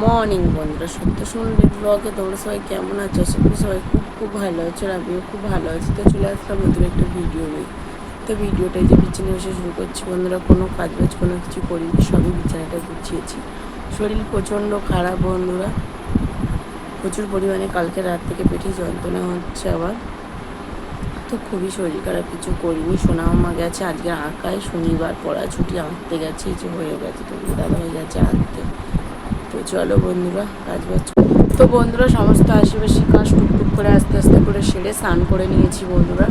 Morning বন্ধুরা, সত্য সুন্দর ব্লগে তোমরা সবাই কেমন আছো? আশা সবাই খুব খুব ভালো আছো আমিও খুব ভালো আছি। তো চলে আসলাম নতুন একটা ভিডিও নিয়ে। তো ভিডিওটা যে বিছানে বসে শুরু করছি বন্ধুরা, কোনো কাজ বাজ কোনো কিছু করিনি, সবই বিছানাটা গুছিয়েছি। শরীর প্রচণ্ড খারাপ বন্ধুরা। প্রচুর পরিমাণে কালকে রাত থেকে পেটে যন্ত্রণা হচ্ছে আবার। তো খুবই শরীর খারাপ, কিছু করিনি। সোনা মামা গেছে, আজকে আঁকায়, শনিবার পড়া ছুটি আঁকতে গেছে যে হয়ে গেছে, তো দাদা হয়ে গেছে আঁকতে। চলো বন্ধুরা কাজ বাজ তো বন্ধুরা, সমস্ত আশেপাশে কাজ টুকটুক করে আস্তে আস্তে করে সেরে স্নান করে নিয়েছি বন্ধুরা।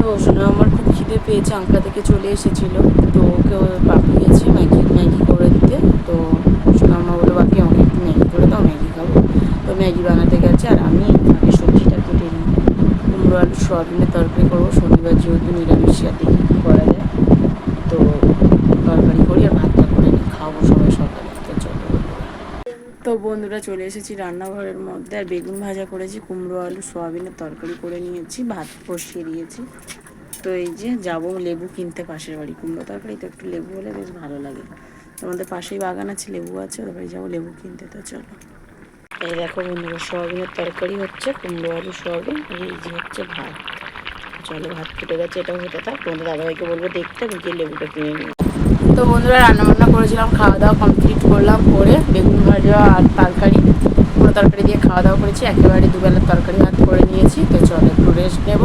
তো সোনা আমার খুব খিদে পেয়েছে আঁকা থেকে চলে এসেছিল। তো ওকে পাঠিয়েছে ম্যাগি ম্যাগি করে দিতে। তো সোনা মা বলে বাকি আমাকে একটু ম্যাগি করে দাও, ম্যাগি খাব। তো ম্যাগি বানাতে গেছে, আর আমি আগে সবজিটা কেটে নিই। কুমড়ো আলু সোয়াবিনের তরকারি করব, শনিবার যেহেতু নিরামিষ, আর দেখি কী করা যায় তো তরকারি করি আর ভাতটা করে নিই খাব সবাই সকালে তো চলো বন্ধুরা। তো বন্ধুরা চলে এসেছি রান্নাঘরের মধ্যে। আর বেগুন ভাজা করেছি, কুমড়ো আলু, সোয়াবিনের তরকারি করে নিয়েছি, ভাত বসিয়ে দিয়েছি। তো এই যে যাব লেবু কিনতে পাশের বাড়ি। কুমড়ো তরকারি তো একটু লেবু হলে বেশ ভালো লাগে। আমাদের পাশেই বাগান আছে, লেবু আছে, ওদের বাড়ি যাব লেবু কিনতে, তো চলো। এই দেখো বন্ধুরা, সোয়াবিনের তরকারি হচ্ছে, কুমড়ো আলু, সোয়াবিন এই যে হচ্ছে ভাত। চলো ভাত ফুটে গেছে এটা হতে থাক। তোমাদের দাদাভাইকে বলব দেখতে গিয়ে লেবুটা কিনে নিই তো বন্ধুরা রান্নাবান্না করেছিলাম খাওয়া দাওয়া কমপ্লিট করলাম, করে বেগুন ভাজা আর তরকারি, পুরো তরকারি দিয়ে খাওয়া দাওয়া করেছি। একেবারে দুবেলার তরকারি ভাত করে নিয়েছি। তো চলো একটু রেস্ট নেব,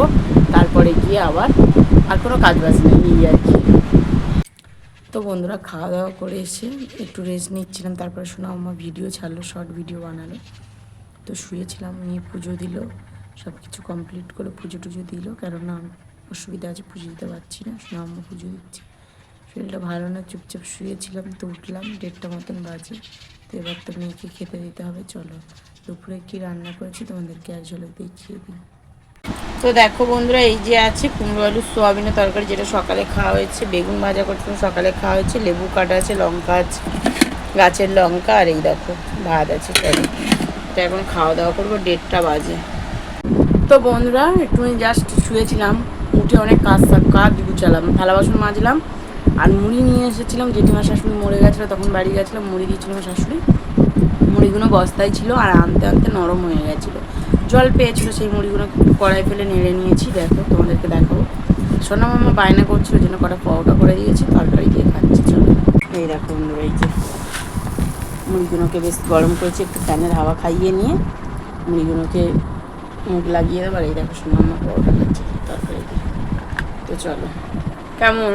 তারপরে গিয়ে আবার আর কোনো কাজ বাজ নেই আর কি। তো বন্ধুরা খাওয়া দাওয়া করে এসে একটু রেস্ট নিচ্ছিলাম, তারপরে শোনা আমার ভিডিও ছাড়লো শর্ট ভিডিও বানালো। তো শুয়েছিলাম, নিয়ে পুজো দিল সব কিছু কমপ্লিট করে পুজো টুজো দিল, কেননা অসুবিধা আছে, পুজো দিতে পারছি না, শোনা আম্মা পুজো দিচ্ছি। শরীরটা ভালো না, চুপচাপ শুয়েছিলাম, তো উঠলাম, দেড়টা মতন বাজে। তো এবার তো মেয়েকে খেতে দিতে হবে, চলো। দুপুরে কি রান্না করেছি তোমাদেরকে এক ঝলক দেখিয়ে দিই। তো দেখো বন্ধুরা, এই যে আছে কুমড়ো আলু সোয়াবিনের তরকারি, যেটা সকালে খাওয়া হয়েছে। বেগুন ভাজা করছিলাম সকালে খাওয়া হয়েছে, লেবু কাটা আছে, লঙ্কা আছে, গাছের লঙ্কা, আর এই দেখো ভাত আছে এটা এখন খাওয়া দাওয়া করব, দেড়টা বাজে। তো বন্ধুরা একটু জাস্ট শুয়েছিলাম, উঠে অনেক কাজ কাজ গুছালাম, থালা বাসন মাজলাম। আর মুড়ি নিয়ে এসেছিলাম, জেঠিমা শাশুড়ি মরে গেছিল, তখন বাড়ি গেছিলাম মুড়ি দিয়েছিল আমার শাশুড়ি। মুড়িগুলো বস্তায় ছিল আর আনতে আনতে নরম হয়ে গেছিল। জল পেয়েছিল, সেই মুড়িগুলো কড়াই ফেলে নেড়ে নিয়েছি। দেখো, তোমাদেরকে দেখো সোনা মামা বায়না করছিল, জন্য কটা পরোটা করে দিয়েছি, তরকারি দিয়ে খাচ্ছি, চলো। এই দেখো বন্ধুরা, এই যে মুড়িগুলোকে বেশ গরম করেছি, একটু ফ্যানের হাওয়া খাইয়ে নিয়ে মুড়িগুলোকে মুখ লাগিয়ে দেবো, আর এই দেখো সোনা মামা পরোটা খাচ্ছে, তরকারি দিয়ে। তো চলো, কেমন?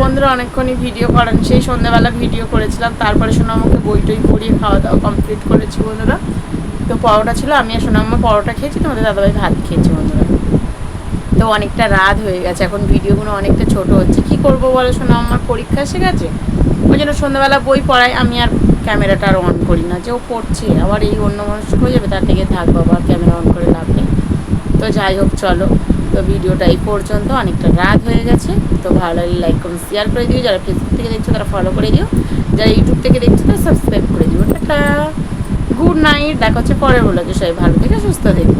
বন্ধুরা অনেকক্ষণই ভিডিও করেন সেই সন্ধ্যাবেলা ভিডিও করেছিলাম। তারপরে সোনামাকে বই টই পড়িয়ে খাওয়া দাওয়া কমপ্লিট করেছি বন্ধুরা। তো পরোটা ছিল আমি আর সোনাম্মা পরোটা খেয়েছি, তোমাদের দাদাভাই ভাত খেয়েছি বন্ধুরা। তো অনেকটা রাত হয়ে গেছে, এখন ভিডিওগুলো অনেকটা ছোট হচ্ছে। কি করব বলো শোনা আমার পরীক্ষা এসে গেছে? ওই জন্য সন্ধ্যাবেলা বই পড়াই আমি আর ক্যামেরাটা আর অন করি না, যে ও পড়ছে, আবার এই অন্য মানুষ হয়ে যাবে, তার থেকে থাকব আবার ক্যামেরা অন করে লাভ নেই। তো যাই হোক, চলো। তো ভিডিওটা এই পর্যন্ত। অনেকটা রাগ হয়ে গেছে। তো ভালো লাগলে লাইক করুন শেয়ার করে দিও। যারা ফেসবুক থেকে দেখছ, তারা ফলো করে দিও। যারা ইউটিউব থেকে দেখছ, তারা সাবস্ক্রাইব করে দিও। টাটা। গুড নাইট দেখা হচ্ছে পরের বলে সবাই ভালো থেকে, সুস্থ দেখব